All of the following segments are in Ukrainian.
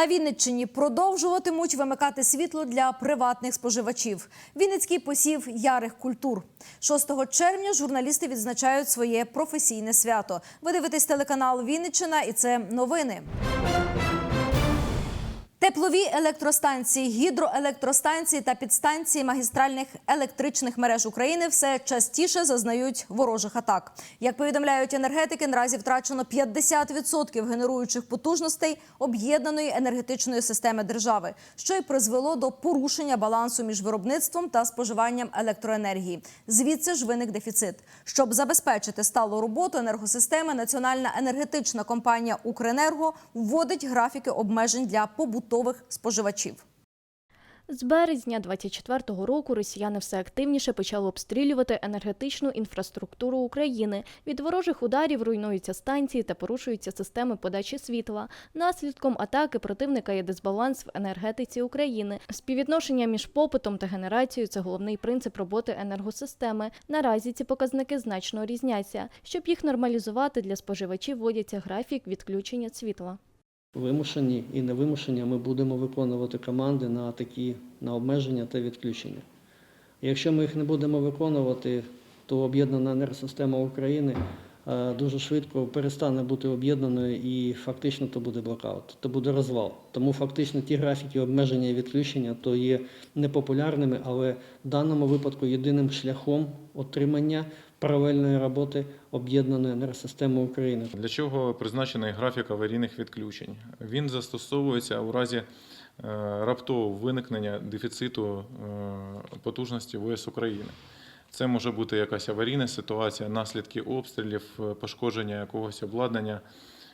На Вінниччині продовжуватимуть вимикати світло для приватних споживачів. Вінницький посів ярих культур. 6 червня журналісти відзначають своє професійне свято. Ви дивитесь телеканал Вінниччина і це новини. Теплові електростанції, гідроелектростанції та підстанції магістральних електричних мереж України все частіше зазнають ворожих атак. Як повідомляють енергетики, наразі втрачено 50% генеруючих потужностей об'єднаної енергетичної системи держави, що й призвело до порушення балансу між виробництвом та споживанням електроенергії. Звідси ж виник дефіцит. Щоб забезпечити сталу роботу енергосистеми, Національна енергетична компанія Укренерго вводить графіки обмежень для побутових споживачів. З березня 24-го року росіяни все активніше почали обстрілювати енергетичну інфраструктуру України. Від ворожих ударів руйнуються станції та порушуються системи подачі світла. Наслідком атаки противника є дисбаланс в енергетиці України. Співвідношення між попитом та генерацією це головний принцип роботи енергосистеми. Наразі ці показники значно різняться. Щоб їх нормалізувати для споживачів, вводяться графік відключення світла. Вимушені і невимушені ми будемо виконувати команди на такі на обмеження та відключення. Якщо ми їх не будемо виконувати, то об'єднана енергосистема України е, дуже швидко перестане бути об'єднаною і фактично то буде блокаут, то буде розвал. Тому фактично ті графіки обмеження і відключення то є непопулярними, але в даному випадку єдиним шляхом отримання паралельної роботи об'єднаної енергосистеми України. Для чого призначений графік аварійних відключень? Він застосовується у разі е, раптового виникнення дефіциту е, потужності ВС України. Це може бути якась аварійна ситуація, наслідки обстрілів, е, пошкодження якогось обладнання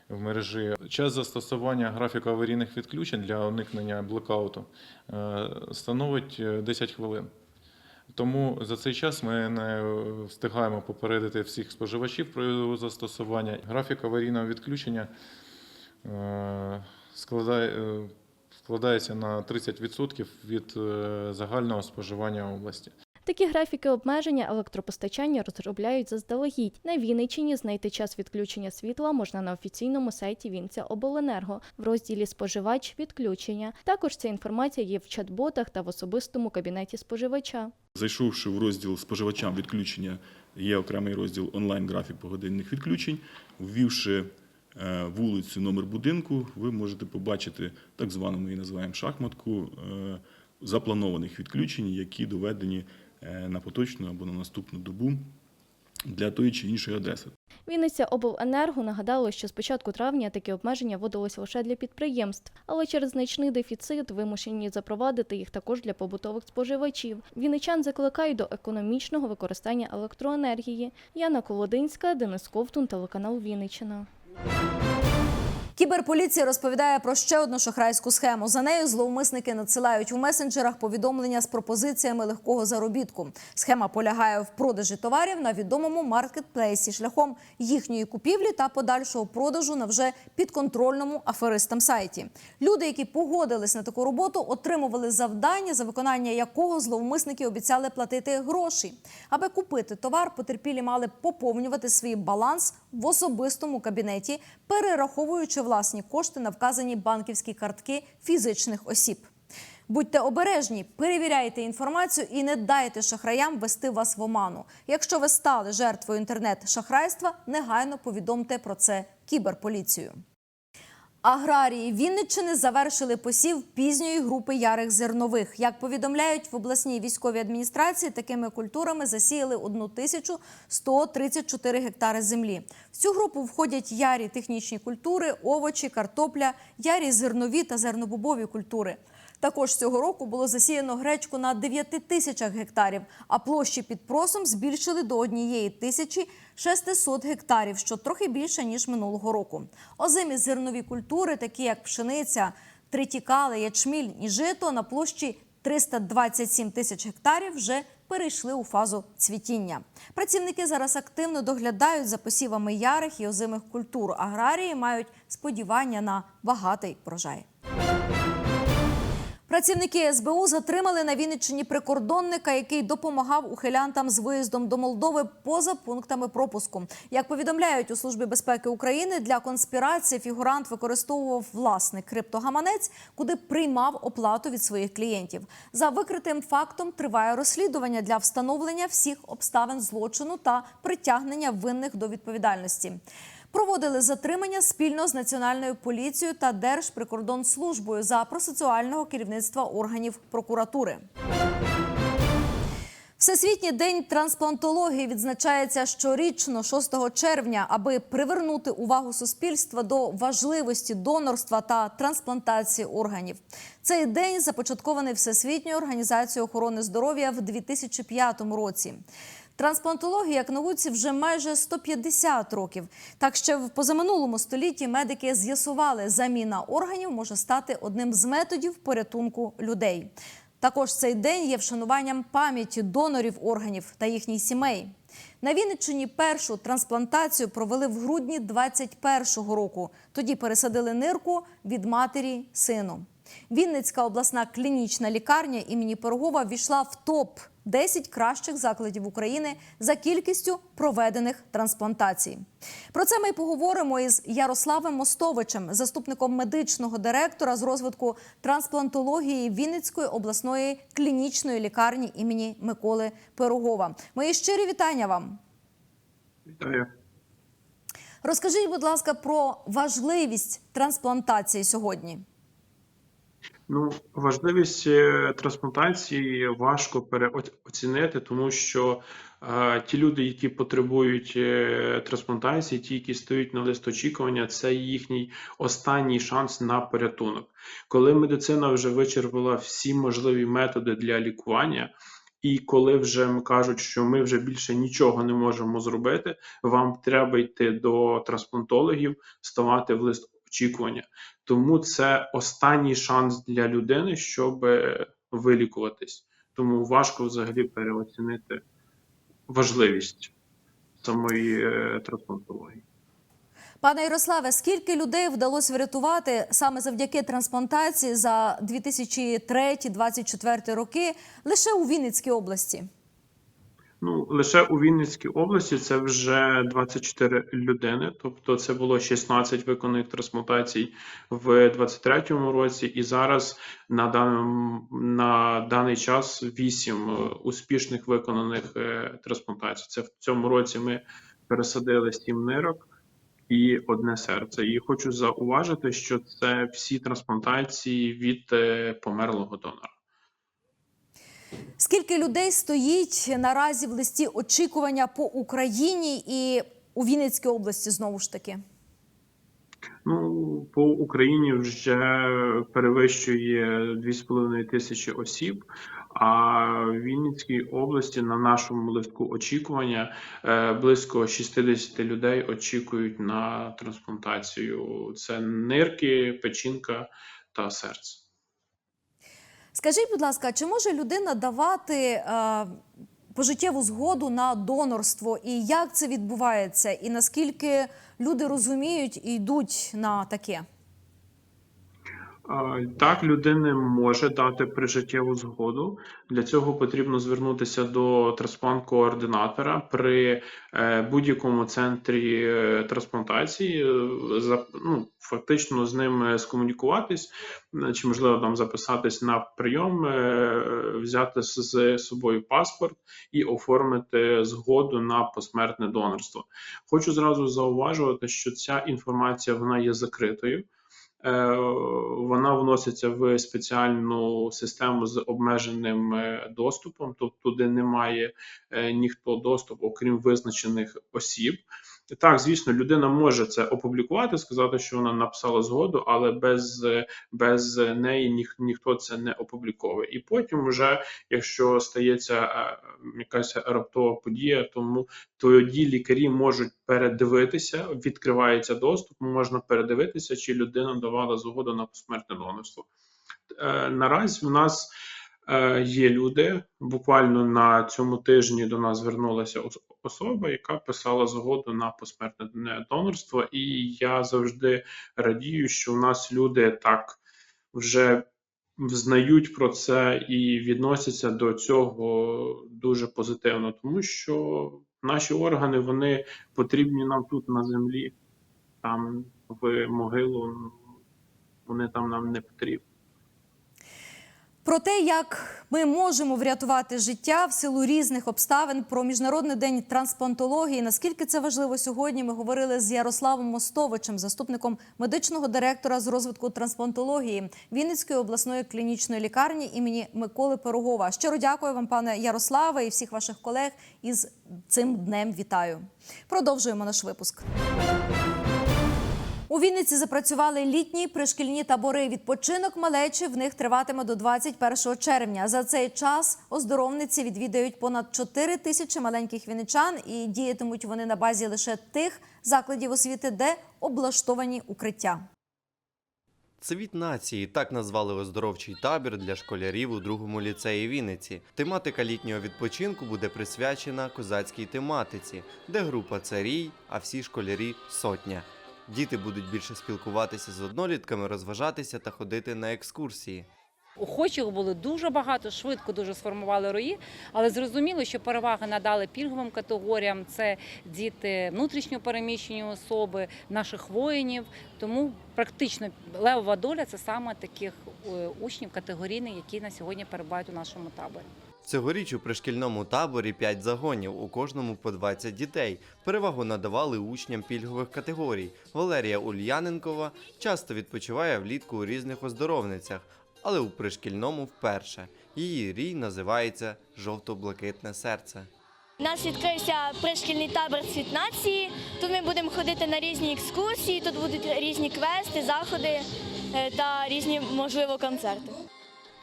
в мережі. Час застосування графіка аварійних відключень для уникнення блекауту е, становить е, 10 хвилин. Тому за цей час ми не встигаємо попередити всіх споживачів про його застосування. Графік аварійного відключення е, складає, е, складається на 30% від е, загального споживання області. Такі графіки обмеження електропостачання розробляють заздалегідь. На Вінниччині знайти час відключення світла можна на офіційному сайті Вінця Обленерго в розділі Споживач відключення. Також ця інформація є в чат-ботах та в особистому кабінеті споживача. Зайшовши в розділ споживачам відключення, є окремий розділ онлайн-графік погодинних відключень. Ввівши е, вулицю, номер будинку, ви можете побачити так звану, ми її називаємо шахматку е, запланованих відключень, які доведені на поточну або на наступну добу для тої чи іншої адреси. Вінниця обленерго нагадало, що з початку травня такі обмеження вводилися лише для підприємств, але через значний дефіцит вимушені запровадити їх також для побутових споживачів. Вінничан закликають до економічного використання електроенергії. Яна Колодинська, Денис Ковтун, телеканал Вінниччина. Кіберполіція розповідає про ще одну шахрайську схему. За нею зловмисники надсилають у месенджерах повідомлення з пропозиціями легкого заробітку. Схема полягає в продажі товарів на відомому маркетплейсі шляхом їхньої купівлі та подальшого продажу на вже підконтрольному аферистам сайті. Люди, які погодились на таку роботу, отримували завдання, за виконання якого зловмисники обіцяли платити гроші. Аби купити товар, потерпілі мали поповнювати свій баланс в особистому кабінеті, перераховуючи власні кошти на вказані банківські картки фізичних осіб. Будьте обережні, перевіряйте інформацію і не дайте шахраям вести вас в оману. Якщо ви стали жертвою інтернет-шахрайства, негайно повідомте про це кіберполіцію. Аграрії Вінниччини завершили посів пізньої групи ярих зернових. Як повідомляють в обласній військовій адміністрації, такими культурами засіяли 1134 гектари землі. В цю групу входять ярі технічні культури, овочі, картопля, ярі зернові та зернобобові культури. Також цього року було засіяно гречку на 9 тисячах гектарів, а площі під просом збільшили до однієї тисячі 600 гектарів, що трохи більше ніж минулого року. Озимі зернові культури, такі як пшениця, тритікали, ячміль і жито, на площі 327 тисяч гектарів вже перейшли у фазу цвітіння. Працівники зараз активно доглядають за посівами ярих і озимих культур. Аграрії мають сподівання на багатий врожай. Працівники СБУ затримали на Вінниччині прикордонника, який допомагав ухилянтам з виїздом до Молдови поза пунктами пропуску. Як повідомляють у Службі безпеки України, для конспірації фігурант використовував власний криптогаманець, куди приймав оплату від своїх клієнтів. За викритим фактом триває розслідування для встановлення всіх обставин злочину та притягнення винних до відповідальності. Проводили затримання спільно з національною поліцією та Держприкордонслужбою за процесуального керівництва органів прокуратури. Всесвітній день трансплантології відзначається щорічно 6 червня, аби привернути увагу суспільства до важливості донорства та трансплантації органів. Цей день започаткований Всесвітньою організацією охорони здоров'я в 2005 році. Трансплантологія як науці вже майже 150 років. Так ще в позаминулому столітті медики з'ясували, заміна органів може стати одним з методів порятунку людей. Також цей день є вшануванням пам'яті донорів органів та їхніх сімей. На Вінниччині першу трансплантацію провели в грудні 21-го року. Тоді пересадили нирку від матері сину. Вінницька обласна клінічна лікарня імені Пирогова війшла в топ 10 кращих закладів України за кількістю проведених трансплантацій. Про це ми поговоримо із Ярославом Мостовичем, заступником медичного директора з розвитку трансплантології Вінницької обласної клінічної лікарні імені Миколи Пирогова. Мої щирі вітання вам. Вітаю. Розкажіть, будь ласка, про важливість трансплантації сьогодні. Ну, важливість е, трансплантації важко переоцінити, тому що е, ті люди, які потребують е, трансплантації, ті, які стоять на лист очікування, це їхній останній шанс на порятунок. Коли медицина вже вичерпала всі можливі методи для лікування, і коли вже кажуть, що ми вже більше нічого не можемо зробити, вам треба йти до трансплантологів, ставати в лист очікування. Тому це останній шанс для людини, щоб е, вилікуватись. Тому важко взагалі переоцінити важливість самої е, трансплантології. Пане Ярославе, скільки людей вдалося врятувати саме завдяки трансплантації за 2003-2024 роки лише у Вінницькій області? Ну, лише у Вінницькій області це вже 24 людини, тобто це було 16 виконаних трансплантацій в 23-му році, і зараз на даному на даний час 8 успішних виконаних е, трансплантацій. Це в цьому році ми пересадили 7 нирок і одне серце. І хочу зауважити, що це всі трансплантації від е, померлого донора. Скільки людей стоїть наразі в листі очікування по Україні і у Вінницькій області знову ж таки? Ну, по Україні вже перевищує 2,5 тисячі осіб. А в Вінницькій області на нашому листку очікування е, близько 60 людей очікують на трансплантацію. Це нирки, печінка та серце. Скажіть, будь ласка, чи може людина давати е, пожиттєву згоду на донорство, і як це відбувається, і наскільки люди розуміють і йдуть на таке? Так, людина може дати прижиттєву згоду. Для цього потрібно звернутися до трансплант-координатора при е, будь-якому центрі е, трансплантації, е, ну, фактично з ним скомунікуватись, чи можливо там записатись на прийом, взяти з собою паспорт і оформити згоду на посмертне донорство. Хочу зразу зауважувати, що ця інформація вона є закритою. Е, Вона вноситься в спеціальну систему з обмеженим е, доступом, тобто туди немає е, ніхто доступу, окрім визначених осіб. Так, звісно, людина може це опублікувати, сказати, що вона написала згоду, але без, без неї ніх, ніхто це не опубліковує. І потім, вже, якщо стається е, якась раптова подія, тому тоді лікарі можуть передивитися, відкривається доступ, можна передивитися, чи людина давала згоду на посмертне донорство. Е, Наразі в нас е, є люди. Буквально на цьому тижні до нас звернулася особа, яка писала згоду на посмертне донорство, і я завжди радію, що у нас люди так вже знають про це і відносяться до цього дуже позитивно, тому що наші органи вони потрібні нам тут на землі, там в могилу вони там нам не потрібні. Про те, як ми можемо врятувати життя в силу різних обставин, про міжнародний день трансплантології. Наскільки це важливо сьогодні? Ми говорили з Ярославом Мостовичем, заступником медичного директора з розвитку трансплантології Вінницької обласної клінічної лікарні імені Миколи Пирогова. Щиро дякую вам, пане Ярославе, і всіх ваших колег із цим днем вітаю. Продовжуємо наш випуск. У Вінниці запрацювали літні пришкільні табори. Відпочинок малечі в них триватиме до 21 червня. За цей час оздоровниці відвідають понад 4 тисячі маленьких вінничан і діятимуть вони на базі лише тих закладів освіти, де облаштовані укриття. Цвіт нації так назвали оздоровчий табір для школярів у другому ліцеї Вінниці. Тематика літнього відпочинку буде присвячена козацькій тематиці, де група царій, а всі школярі сотня. Діти будуть більше спілкуватися з однолітками, розважатися та ходити на екскурсії. Охочих було дуже багато, швидко дуже сформували рої, але зрозуміло, що переваги надали пільговим категоріям. Це діти внутрішньо переміщені особи, наших воїнів. Тому практично левова доля це саме таких е, учнів категорійних, які на сьогодні перебувають у нашому таборі. Цьогоріч у пришкільному таборі 5 загонів, у кожному по 20 дітей. Перевагу надавали учням пільгових категорій. Валерія Ульяненкова часто відпочиває влітку у різних оздоровницях, але у пришкільному вперше. Її рій називається Жовто-блакитне серце. У нас відкрився пришкільний табор «Цвіт нації». Тут ми будемо ходити на різні екскурсії, тут будуть різні квести, заходи е, та різні, можливо, концерти.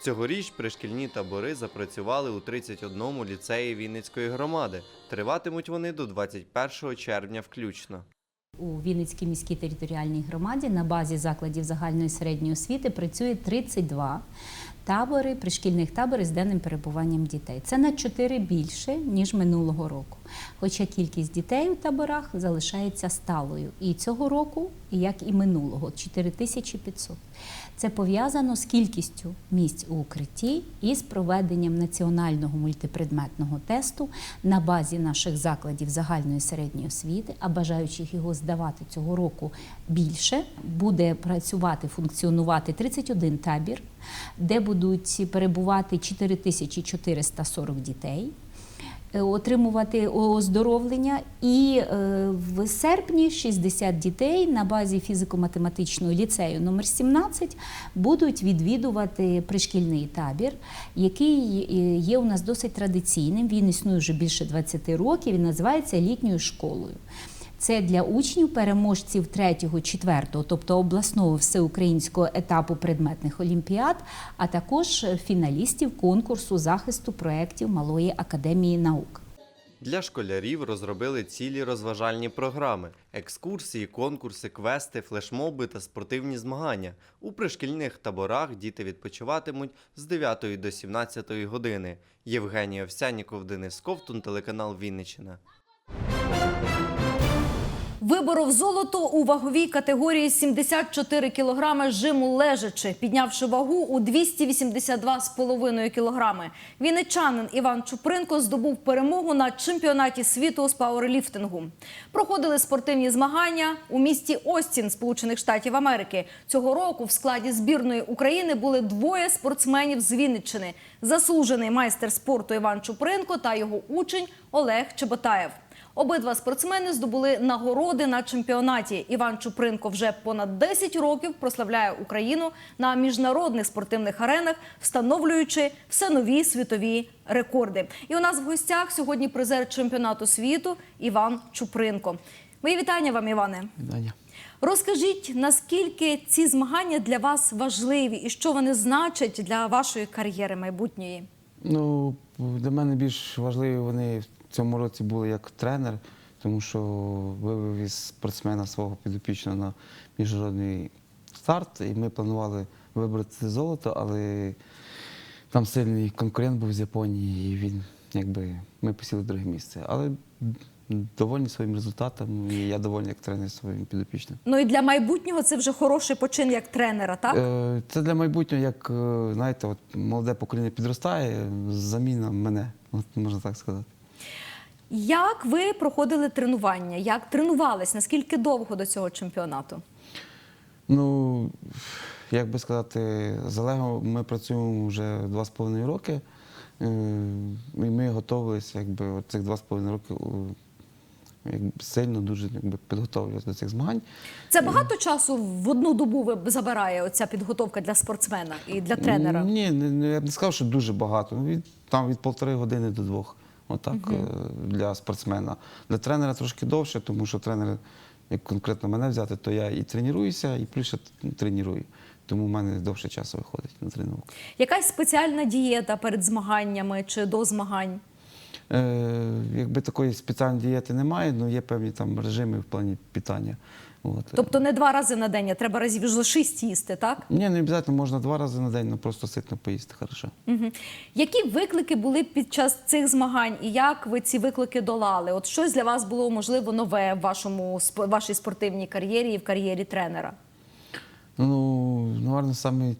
Цьогоріч пришкільні табори запрацювали у 31 ліцеї Вінницької громади. Триватимуть вони до 21 червня включно. У Вінницькій міській територіальній громаді на базі закладів загальної середньої освіти працює 32 табори, пришкільних табори з денним перебуванням дітей. Це на 4 більше, ніж минулого року. Хоча кількість дітей у таборах залишається сталою і цього року, як і минулого 4500. Це пов'язано з кількістю місць у укритті і з проведенням національного мультипредметного тесту на базі наших закладів загальної середньої освіти, а бажаючих його здавати цього року більше, буде працювати, функціонувати 31 табір, де будуть перебувати 4440 дітей отримувати оздоровлення. І е, в серпні 60 дітей на базі фізико-математичного ліцею номер 17 будуть відвідувати пришкільний табір, який е, є у нас досить традиційним. Він існує вже більше 20 років. Він називається літньою школою. Це для учнів переможців 3-4, тобто обласного всеукраїнського етапу предметних олімпіад, а також фіналістів конкурсу захисту проєктів Малої академії наук. Для школярів розробили цілі розважальні програми: екскурсії, конкурси, квести, флешмоби та спортивні змагання. У пришкільних таборах діти відпочиватимуть з 9 до 17 години. Євгеній Овсяніков, Денис Ковтун, телеканал Вінниччина. Виборов золото у ваговій категорії 74 кілограми жиму лежачи, піднявши вагу у 282,5 кілограми. Вінничанин Іван Чупринко здобув перемогу на чемпіонаті світу з пауерліфтингу. Проходили спортивні змагання у місті Остін, Сполучених Штатів Америки. Цього року в складі збірної України були двоє спортсменів з Вінниччини: заслужений майстер спорту Іван Чупринко та його учень Олег Чеботаєв. Обидва спортсмени здобули нагороди на чемпіонаті. Іван Чупринко вже понад 10 років прославляє Україну на міжнародних спортивних аренах, встановлюючи все нові світові рекорди. І у нас в гостях сьогодні призер чемпіонату світу Іван Чупринко. Мої вітання вам, Іване. Вітання. Розкажіть, наскільки ці змагання для вас важливі і що вони значать для вашої кар'єри майбутньої? Ну, для мене більш важливі вони цьому році були як тренер, тому що вивів із спортсмена свого підопічного на міжнародний старт, і ми планували вибрати золото, але там сильний конкурент був з Японії, і він якби ми посіли друге місце. Але довольні своїм результатом, і я довольний як тренер своїм підопічним. Ну і для майбутнього це вже хороший почин як тренера, так? Е, Це для майбутнього, як е, знаєте, от молоде покоління підростає, заміна мене, от можна так сказати. Як ви проходили тренування? Як тренувались? Наскільки довго до цього чемпіонату? Ну, як би сказати, з Олегом ми працюємо вже два з половиною роки. Е, І ми готувалися, якби от цих два з половиною роки якби, сильно дуже якби, підготовлювалися до цих змагань. Це багато часу в одну добу ви- забирає оця підготовка для спортсмена і для тренера? Ні, я б не сказав, що дуже багато. Від, там від полтори години до двох. Отак е, для спортсмена. Для тренера трошки довше, тому що тренер, як конкретно мене взяти, то я і тренуюся, і плюс ще т- треную. Тому в мене довше часу виходить на тренування. Якась спеціальна дієта перед змаганнями чи до змагань? Е, якби такої спеціальної дієти немає, але є певні там режими в плані питання. От. Тобто не два рази на день, а треба разів за шість їсти, так? Ні, не обов'язково можна два рази на день, але просто ситно поїсти хорошо. Угу. Які виклики були під час цих змагань і як ви ці виклики долали? От щось для вас було можливо нове в вашому вашій спортивній кар'єрі і в кар'єрі тренера? Ну, напевно, самий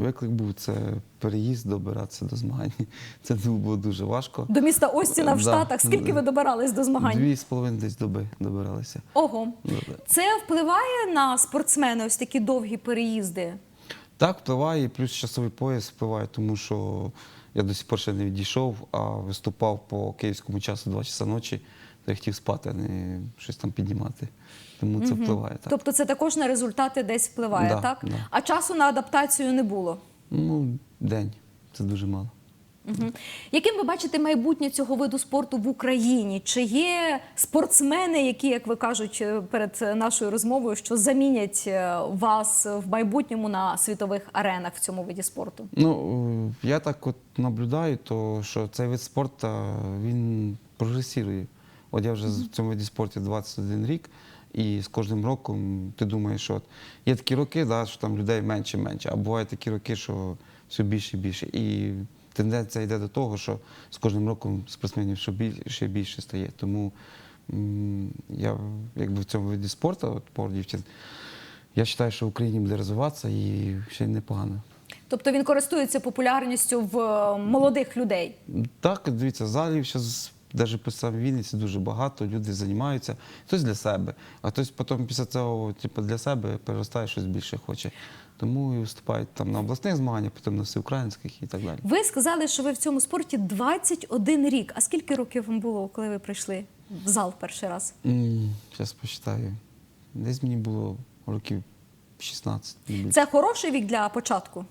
виклик був це переїзд, добиратися до змагань. Це було дуже важко. До міста Остіна в Да. Штатах. Скільки ви добирались до змагань? Дві з половиною десь доби добиралися. Ого. Це впливає на спортсмена ось такі довгі переїзди? Так, впливає, і плюс часовий пояс впливає, тому що я до сих пор ще не відійшов, а виступав по київському часу 2 часа ночі, я хотів спати, а не щось там піднімати. Тому це впливає. Так. Тобто це також на результати десь впливає, Да, так? да. А часу на адаптацію не було. Ну, день. Це дуже мало. Мгм. Яким ви бачите майбутнє цього виду спорту в Україні? Чи є спортсмени, які, як ви кажуть е, перед е, нашою розмовою, що замінять е, вас в майбутньому на світових аренах в цьому виді спорту? Ну, е, я так от наблюдаю, то, що цей вид спорту він прогресує. От я вже в цьому виді спорту 21 рік, і з кожним роком ти думаєш, що от є такі роки, да, що там людей менше і менше, а бувають такі роки, що все більше і більше. І тенденція йде до того, що з кожним роком спортсменів ще більше, ще більше стає. Тому я якби в цьому виді спорту, от по дівчин, я вважаю, що в Україні буде розвиватися і ще й непогано. Тобто він користується популярністю в е, молодих людей. Так, дивіться, залів зараз навіть по самій Вінниці дуже багато, люди займаються. Хтось для себе, а хтось потім після цього, типу, для себе переростає щось більше хоче. Тому і виступають там на обласних змаганнях, потім на всеукраїнських і так далі. Ви сказали, що ви в цьому спорті 21 рік. А скільки років вам було, коли ви прийшли в зал перший раз? Зараз посчитаю. Десь мені було років 16. Це хороший вік для початку.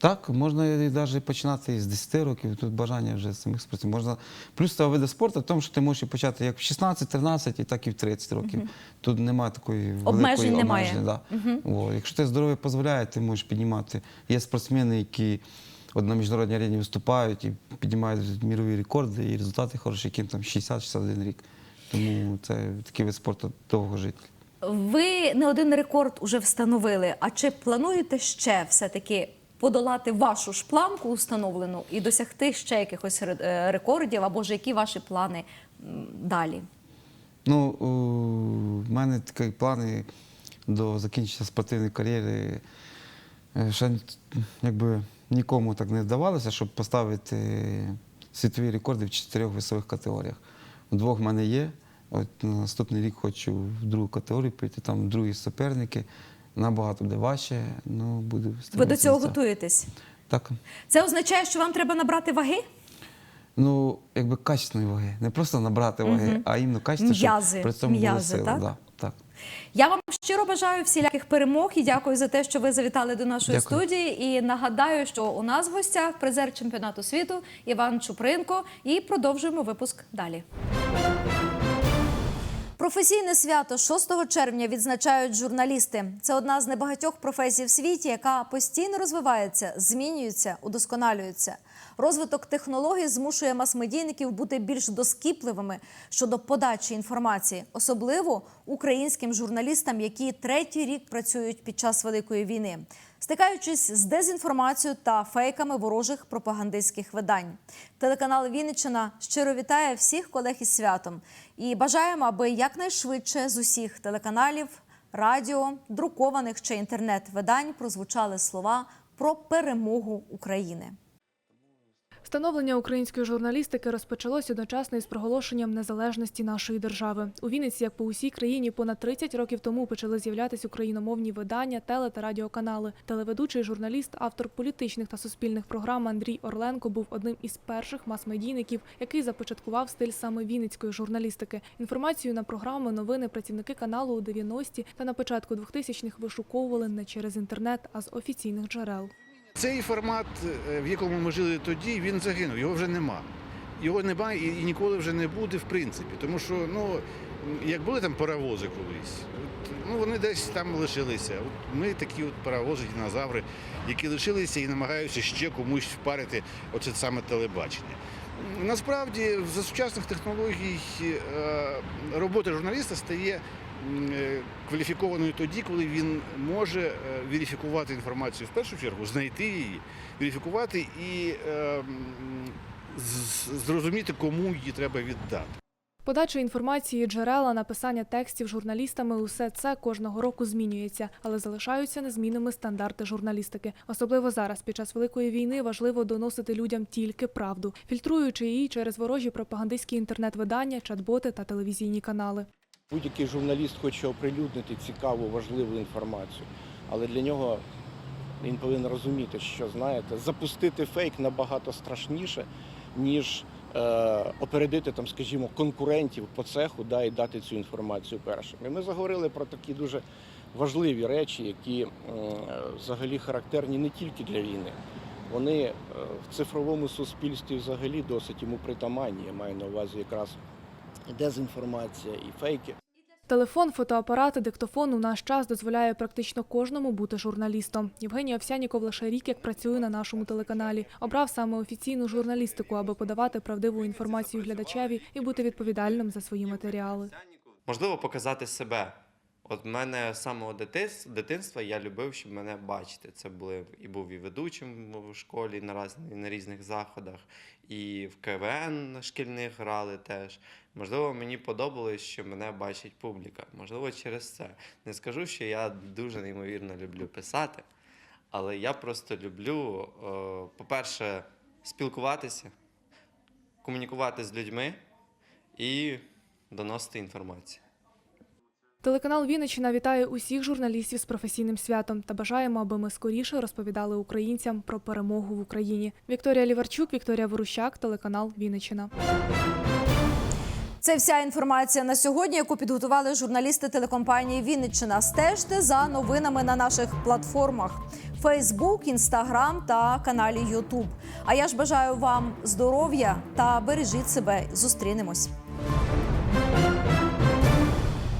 Так, можна і навіть починати з 10 років, тут бажання вже самих спортсменів. Можна плюс цього виду спорту в тому, що ти можеш почати як в 16-13, і так і в 30 років. Тут немає такої Обмежень великої немає. обмеження. Да. О, якщо ти здоров'я дозволяє, ти можеш піднімати. Є спортсмени, які от на міжнародній арені виступають і піднімають мірові рекорди, і результати хороші, яким там 60-61 рік. Тому це такий вид спорту довго довгожитель. Ви не один рекорд уже встановили. А чи плануєте ще все-таки подолати вашу ж планку установлену і досягти ще якихось е, рекордів, або ж які ваші плани далі? Ну, в мене такі плани до закінчення спортивної кар'єри. е, Ще якби нікому так не вдавалося, щоб поставити світові рекорди в чотирьох весових категоріях. Двох в мене є. От наступний рік хочу в другу категорію піти, там другі суперники. Набагато буде важче, ну буду Ви до цього готуєтесь? Так. Це означає, що вам треба набрати ваги? Ну, якби качественної ваги. Не просто набрати ваги, а іменно качество, М'язи, щоб при цьому були сили. так? Да, так. Я вам щиро бажаю всіляких перемог і дякую за те, що ви завітали до нашої Дякую. студії. І нагадаю, що у нас в гостях призер чемпіонату світу Іван Чупринко. І продовжуємо випуск далі. Професійне свято 6 червня відзначають журналісти. Це одна з небагатьох професій в світі, яка постійно розвивається, змінюється, удосконалюється. Розвиток технологій змушує мас-медійників бути більш доскіпливими щодо подачі інформації, особливо українським журналістам, які третій рік працюють під час великої війни. Стикаючись з дезінформацією та фейками ворожих пропагандистських видань. Телеканал Вінниччина щиро вітає всіх колег із святом і бажаємо, аби якнайшвидше з усіх телеканалів, радіо, друкованих чи інтернет-видань прозвучали слова про перемогу України. Становлення української журналістики розпочалось одночасно із проголошенням незалежності нашої держави. У Вінниці, як по усій країні, понад 30 років тому почали з'являтися україномовні видання, теле та радіоканали. Телеведучий журналіст, автор політичних та суспільних програм Андрій Орленко був одним із перших мас-медійників, який започаткував стиль саме вінницької журналістики. Інформацію на програми, новини працівники каналу у 90-ті та на початку 2000-х вишуковували не через інтернет, а з офіційних джерел. Цей формат, е, в якому ми жили тоді, він загинув, його вже нема. Його немає і ніколи вже не буде, в принципі. Тому що, ну, як були там паровози колись, от, ну вони десь там лишилися. От ми такі от паровози, динозаври, які лишилися і намагаються ще комусь впарити оце саме телебачення. Насправді, за сучасних технологій е, робота журналіста стає кваліфікованою тоді, коли він може е, верифікувати інформацію в першу чергу, знайти її, верифікувати і е, зрозуміти, кому її треба віддати. Подача інформації, джерела, написання текстів журналістами усе це кожного року змінюється, але залишаються незмінними стандарти журналістики. Особливо зараз, під час великої війни, важливо доносити людям тільки правду, фільтруючи її через ворожі пропагандистські інтернет-видання, чат-боти та телевізійні канали. Будь-який журналіст хоче оприлюднити цікаву, важливу інформацію, але для нього він повинен розуміти, що знаєте, запустити фейк набагато страшніше, ніж е, опередити там, скажімо, конкурентів по цеху да, і дати цю інформацію першим. І ми заговорили про такі дуже важливі речі, які е, взагалі характерні не тільки для війни. Вони е, в цифровому суспільстві взагалі досить йому притаманні. Я маю на увазі якраз дезінформація, і фейки. Телефон, фотоапарат, диктофон у наш час дозволяє практично кожному бути журналістом. Євгеній Овсяніков лише рік як працює на нашому телеканалі. Обрав саме офіційну журналістику, аби подавати правдиву інформацію глядачеві і бути відповідальним за свої матеріали. Можливо, показати себе. От мене з самого дитинс- дитинства я любив, щоб мене бачити. Це були і був і ведучим в школі на, раз, на різних заходах, і в КВН шкільних грали теж. Можливо, мені подобалось, що мене бачить публіка. Можливо, через це. Не скажу, що я дуже неймовірно люблю писати, але я просто люблю, е, по-перше, спілкуватися, комунікувати з людьми і доносити інформацію. Телеканал Вінниччина вітає усіх журналістів з професійним святом та бажаємо, аби ми скоріше розповідали українцям про перемогу в Україні. Вікторія Ліварчук, Вікторія Ворущак, телеканал Вінниччина. Це вся інформація на сьогодні, яку підготували журналісти телекомпанії Вінниччина. Стежте за новинами на наших платформах: Facebook, Instagram та каналі YouTube. А я ж бажаю вам здоров'я та бережіть себе. Зустрінемось.